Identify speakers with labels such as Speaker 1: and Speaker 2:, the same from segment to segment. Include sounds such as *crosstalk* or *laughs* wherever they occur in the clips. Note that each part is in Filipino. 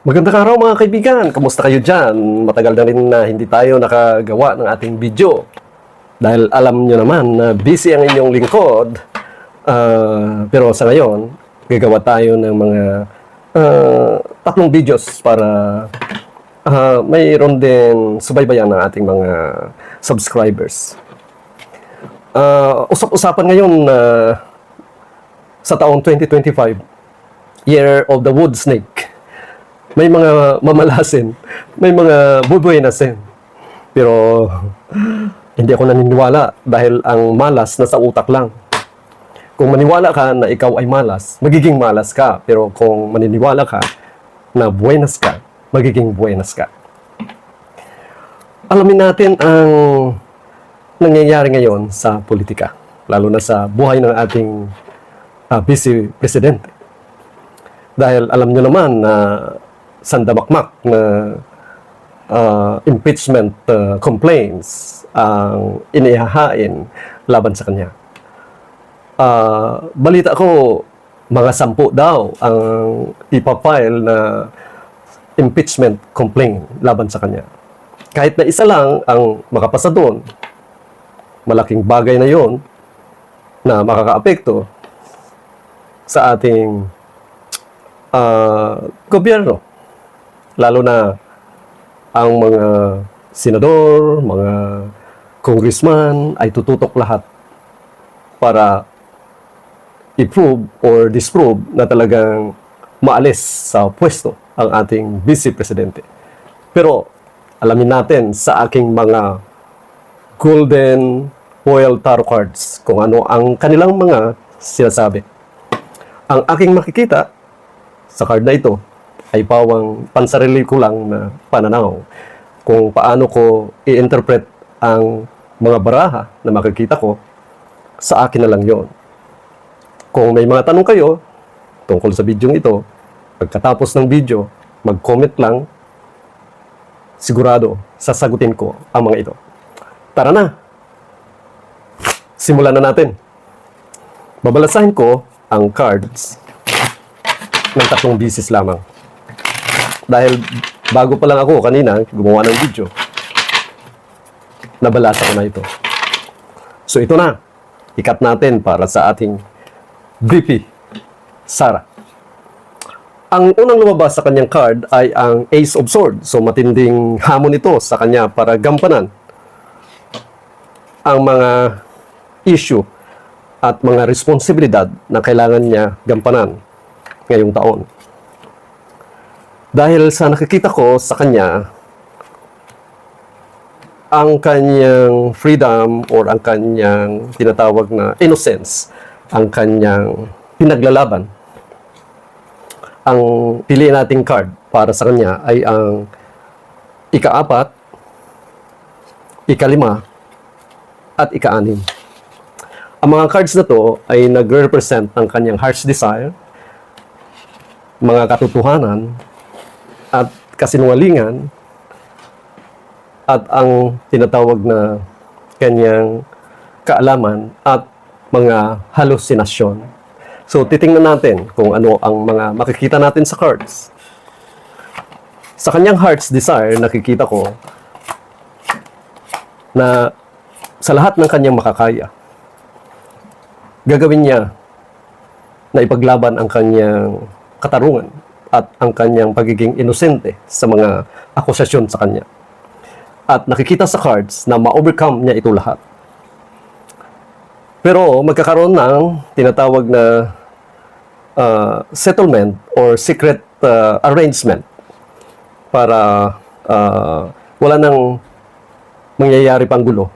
Speaker 1: Magandang araw mga kaibigan. Kamusta kayo dyan? Matagal na rin na hindi tayo nakagawa ng ating video. Dahil alam nyo naman na busy ang inyong lingkod. Ah, pero sa ngayon, gagawa tayo ng mga ah, tatlong videos para ah, mayroon din subaybayan ng ating mga subscribers. Ah, usap-usapan ngayon na sa taong 2025, Year of the Wood Snake may mga mamalasin, may mga bubuenasin. Pero hindi ako naniniwala dahil ang malas nasa utak lang. Kung maniwala ka na ikaw ay malas, magiging malas ka. Pero kung maniniwala ka na buenas ka, magiging buenas ka. Alamin natin ang nangyayari ngayon sa politika, lalo na sa buhay ng ating ah, vice presidente. Dahil alam nyo naman na sandamakmak na uh, impeachment uh, complaints ang inihahain laban sa kanya. Uh, balita ko, mga sampu daw ang ipapile na impeachment complaint laban sa kanya. Kahit na isa lang ang makapasa doon, malaking bagay na yon na makakaapekto sa ating ah, gobyerno lalo na ang mga senador, mga congressman ay tututok lahat para i-prove or disprove na talagang maalis sa pwesto ang ating vice presidente. Pero alamin natin sa aking mga golden foil tarot cards kung ano ang kanilang mga sinasabi. Ang aking makikita sa card na ito ay pawang pansarili ko lang na pananaw kung paano ko i-interpret ang mga baraha na makikita ko sa akin na lang yon. Kung may mga tanong kayo tungkol sa video ito, pagkatapos ng video, mag-comment lang, sigurado sasagutin ko ang mga ito. Tara na! Simulan na natin. Babalasahin ko ang cards ng tatlong bisis lamang dahil bago pa lang ako kanina gumawa ng video, nabalasa ko na ito. So ito na, ikat natin para sa ating VP, Sara. Ang unang lumabas sa kanyang card ay ang Ace of Swords. So matinding hamon ito sa kanya para gampanan ang mga issue at mga responsibilidad na kailangan niya gampanan ngayong taon. Dahil sa nakikita ko sa kanya, ang kanyang freedom or ang kanyang tinatawag na innocence, ang kanyang pinaglalaban. Ang piliin nating card para sa kanya ay ang ikaapat, ikalima, at ikaanim. Ang mga cards na to ay nag-represent ng kanyang heart's desire, mga katotohanan, at kasinungalingan at ang tinatawag na kanyang kaalaman at mga halusinasyon. So, titingnan natin kung ano ang mga makikita natin sa cards. Sa kanyang heart's desire, nakikita ko na sa lahat ng kanyang makakaya, gagawin niya na ipaglaban ang kanyang katarungan at ang kanyang pagiging inosente sa mga akusasyon sa kanya. At nakikita sa cards na ma-overcome niya ito lahat. Pero magkakaroon ng tinatawag na uh, settlement or secret uh, arrangement para uh, wala nang mangyayari pang gulo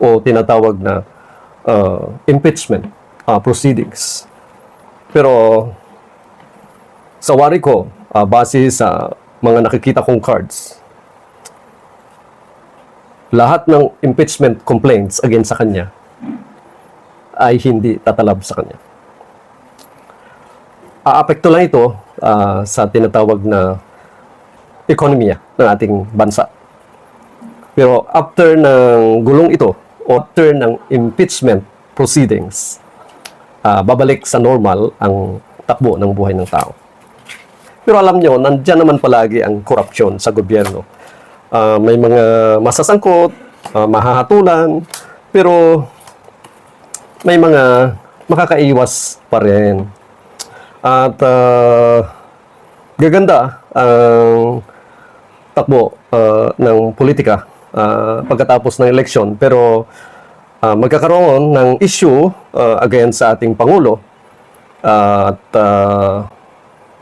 Speaker 1: o tinatawag na uh, impeachment uh, proceedings. Pero sa wari ko, ah, base sa mga nakikita kong cards, lahat ng impeachment complaints against sa kanya ay hindi tatalab sa kanya. Aapekto lang ito ah, sa tinatawag na ekonomiya ng ating bansa. Pero after ng gulong ito, after ng impeachment proceedings, ah, babalik sa normal ang takbo ng buhay ng tao. Pero alam nyo, nandyan naman palagi ang korupsyon sa gobyerno. Ah, may mga masasangkot, ah, mahahatulan, pero may mga makakaiwas pa rin. At ah, gaganda ang takbo ah, ng politika ah, pagkatapos ng eleksyon. Pero ah, magkakaroon ng issue ah, against sa ating Pangulo. at ah,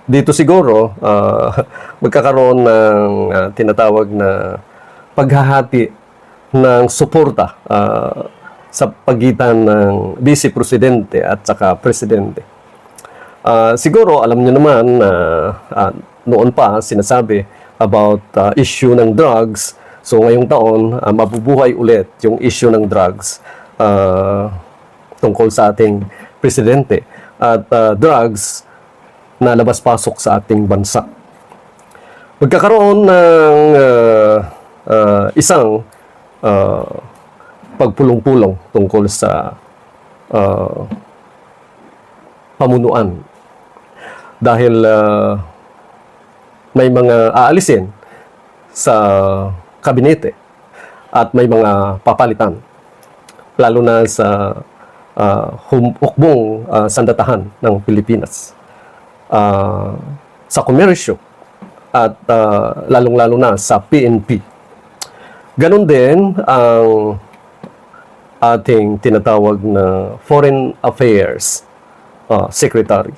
Speaker 1: dito siguro ah, *laughs* magkakaroon ng ah, tinatawag na paghahati ng suporta ah, sa pagitan ng vice presidente at saka presidente. Ah, siguro alam niyo naman na ah, noon pa sinasabi about ah, issue ng drugs. So ngayong taon ah, mabubuhay ulit yung issue ng drugs ah, tungkol sa ating presidente at ah, drugs na labas-pasok sa ating bansa. Magkakaroon ng ah, ah, isang ah, pagpulong-pulong tungkol sa ah, pamunuan. Dahil ah, may mga aalisin sa kabinete at may mga papalitan. Lalo na sa uh, hukbong ah, sandatahan ng Pilipinas ah, sa komersyo at ah, lalong-lalo na sa PNP. Ganon din ang ating tinatawag na Foreign Affairs ah, Secretary.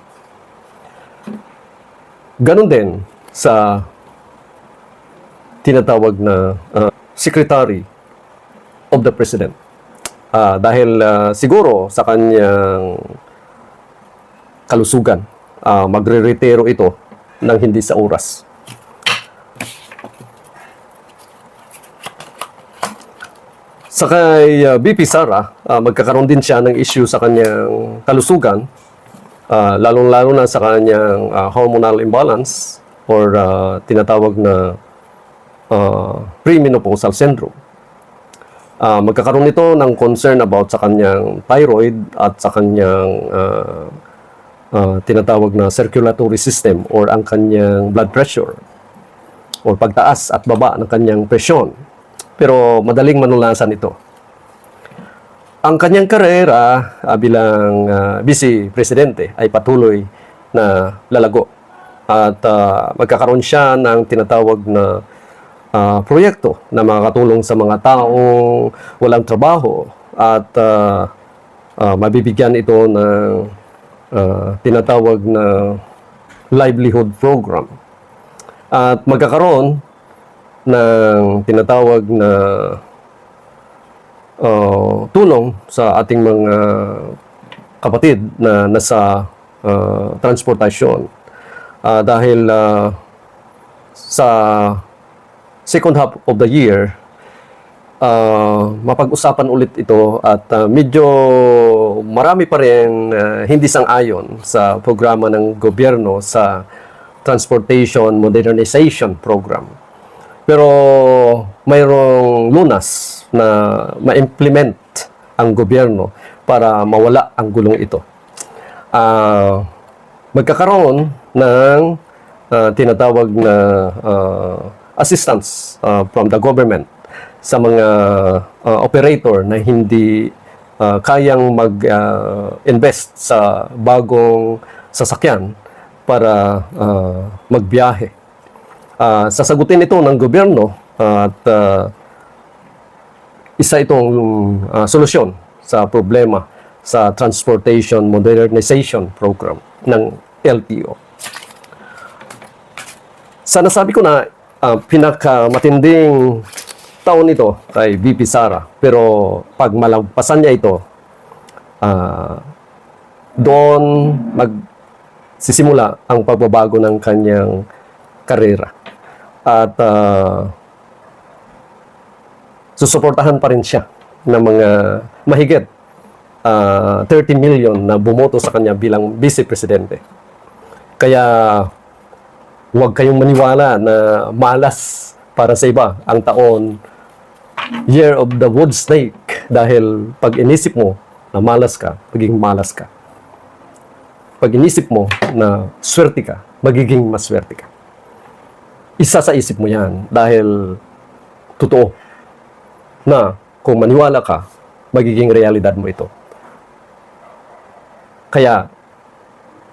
Speaker 1: Ganon din sa tinatawag na ah, Secretary of the President. Ah, dahil ah, siguro sa kanyang kalusugan, ah, magre-retiro ito ng hindi sa oras. Sa kay ah, BP Sara, ah, magkakaroon din siya ng issue sa kanyang kalusugan, ah, lalong-lalo na sa kanyang ah, hormonal imbalance or ah, tinatawag na ah, premenopausal syndrome. Ah, magkakaroon nito ng concern about sa kanyang thyroid at sa kanyang ah, ah, tinatawag na circulatory system or ang kanyang blood pressure or pagtaas at baba ng kanyang presyon. Pero madaling manulasan ito. Ang kanyang karera ah, bilang ah, vice presidente ay patuloy na lalago at ah, magkakaroon siya ng tinatawag na ah, proyekto na makakatulong sa mga taong walang trabaho at ah, ah, mabibigyan ito ng ah, tinatawag na livelihood program. At magkakaroon ng tinatawag na ah, tulong sa ating mga kapatid na nasa ah, transportasyon. Ah, dahil ah, sa second half of the year, ah, mapag-usapan ulit ito at ah, medyo marami pa rin ah, hindi sang-ayon sa programa ng gobyerno sa Transportation Modernization Program. Pero mayroong lunas na ma-implement ang gobyerno para mawala ang gulong ito. Ah, magkakaroon ng ah, tinatawag na ah, assistance ah, from the government sa mga ah, operator na hindi ah, kayang mag-invest sa bagong sasakyan para ah, magbiyahe. Ah, sasagutin ito ng gobyerno at ah, isa itong ah, solusyon sa problema sa Transportation Modernization Program ng LTO. Sa nasabi ko na ah, pinakamatinding taon ito kay VP Sara pero pag malagpasan niya ito ah, doon magsisimula ang pagbabago ng kanyang karera at ah, susuportahan pa rin siya ng mga mahigit ah, 30 million na bumoto sa kanya bilang vice presidente. Kaya huwag kayong maniwala na malas para sa iba ang taon Year of the Wood Snake dahil pag inisip mo na malas ka, maging malas ka. pag inisip mo na swerte ka, magiging maswerte ka. Isa sa isip mo yan dahil totoo na kung maniwala ka, magiging realidad mo ito. Kaya,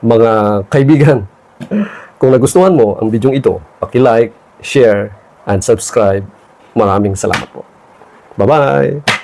Speaker 1: mga kaibigan, *laughs* kung nagustuhan mo ang video ito, paki-like, share, and subscribe. Maraming salamat po. Bye bye.